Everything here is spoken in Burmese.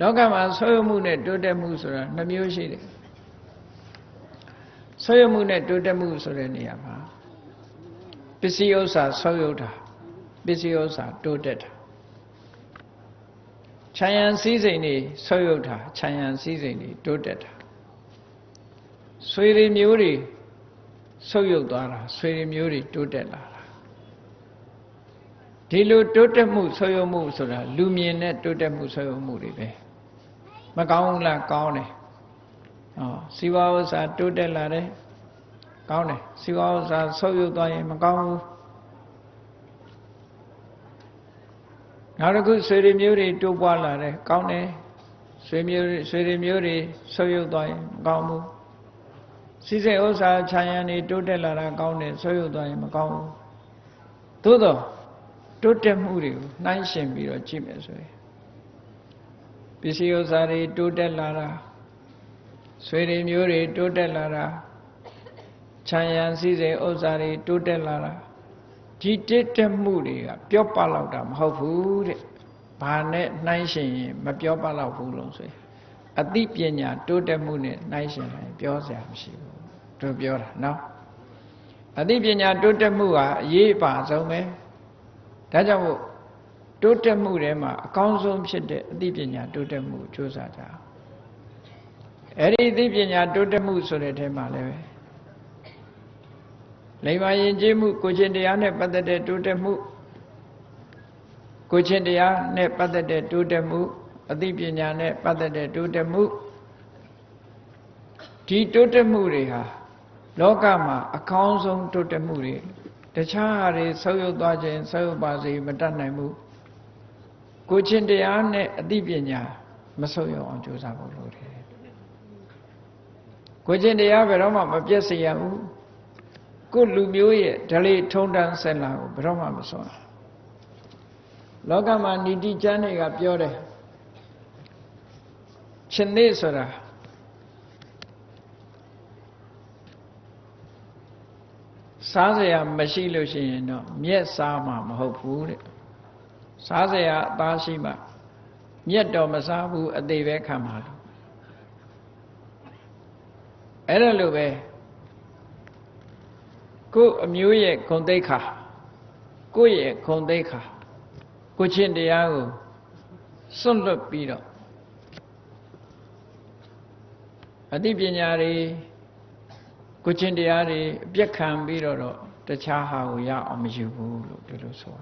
လောကမှာဆွေးရမှုနဲ့တိုးတက်မှုဆိုတာနှမျိုးရှိတယ်ဆွေးရမှုနဲ့တိုးတက်မှုဆိုတဲ့နေရာမှာပစ္စည်းဥစ္စာဆွေးရတာပစ္စည်းဥစ္စာတိုးတက်တာခြံရံစည်းစိမ်တွေဆွေးရတာခြံရံစည်းစိမ်တွေတိုးတက်တာဆွေတွေမျိုးတွေဆုပ်ယုပ်သွားတာဆွေတွေမျိုးတွေတိုးတက်လာတာဒီလိုတိုးတက်မှုဆွေးယုပ်မှုဆိုတာလူမြင်တဲ့တိုးတက်မှုဆွေးယုပ်မှုတွေပဲ မကောင်းဘူးလားကောင်းတယ်ဟောစီဝါဥစ္စာတိုးတက်လာတယ်ကောင်းတယ်စီဝါဥစ္စာဆုပ်ယုပ်သွားရင်မကောင်းဘူးနောက်တစ်ခုဆွေတွေမျိုးတွေတိုးပွားလာတယ်ကောင်းတယ်ဆွေမျိုးဆွေတွေမျိုးတွေဆုပ်ယုပ်သွားရင်မကောင်းဘူးစီစိတ်ဥစ္စာခြံရံနေတိုးတက်လာတာကောင်းတယ်ဆွေးရုပ်သွားရင်မကောင်းဘူးသို့တော့တိုးတက်မှုတွေကိုနှိုင်းရှင်ပြီးတော့ကြည့်မယ်ဆိုရင် ပစ္စည်းဥစ္စာတွေတိုးတက်လာတာဆွေတွေမျိုးတွေတိုးတက်လာတာခြံရံစည်းစိမ်ဥစ္စာတွေတိုးတက်လာတာဒီတက်တက်မှုတွေကပြောပလောက်တာမဟုတ်ဘူးတဲ့ဘာနဲ့နှိုင်းရှင်ရင်မပြောပလောက်ဘူးလို့ဆိုရင်အသိပညာတိုးတက်မှုနဲ့နှိုင်းရှင်ရင်ပြောစရာမရှိဘူးတို့ပြောတာနော်အသိပညာတိုးတက်မှုဟာအရေးပါဆုံးပဲဒါကြောင့်မို့ တိုးတက်မှုထဲမှာအကောင်းဆုံးဖြစ်တဲ့အသိပညာတိုးတက်မှုကြိုးစားကြအောင်အဲ့ဒီအသိပညာတိုးတက်မှုဆိုတဲ့ထဲမှာလည်းပဲလိမ္မာယဉ်ကျေးမှုကိုချင်းတရားနဲ့ပတ်သက်တဲ့တိုးတက်မှုကိုချင်းတရားနဲ့ပတ်သက်တဲ့တိုးတက်မှုအသိပညာနဲ့ပတ်သက်တဲ့တိုးတက်မှုဒီတိုးတက်မှုတွေဟာလောကမှာအကောင်းဆုံးတိုးတက်မှုတွေတခြားဟာတွေဆုပ်ယုပ်သွားခြင်းဆုပ်ယုပ်ပါစေမတတ်နိုင်ဘူး ကိုချင်းတရားနဲ့အသိပညာမဆုပ်ယုပ်အောင်ကြိုးစားဖို့လိုတယ်ကိုချင်းတရားဘယ်တော့မှမပြည့်စည်ရဘူးကိုလူမျိုးရဲ့ဓလေထုံတန်းဆက်လာကိုဘယ်တော့မှမစွန့်လောကမှာဏိတိကျမ်းတွေကပြောတယ်ရှင်သေးဆိုတာစားစရာမရှိလို့ရှိရင်တော့မြက်စားမှာမဟုတ်ဘူးတဲ့ စားစရာအသားရှိမှမြက်တော့မစားဘူးအသေးပဲခံပါလို့အဲ့ဒါလိုပဲကိုယ်အမျိုးရဲ့ဂုံတိတ်ခါကိုယ့်ရဲ့ဂုံတိတ်ခါကိုချင်းတရားကိုစွန့်လွတ်ပြီးတော့အသိပညာတွေကိုချင်းတရားတွေအပြက်ခံပြီးတော့တော့တခြားဟာကိုရအောင်မယူဘူးလို့ဒီလိုဆို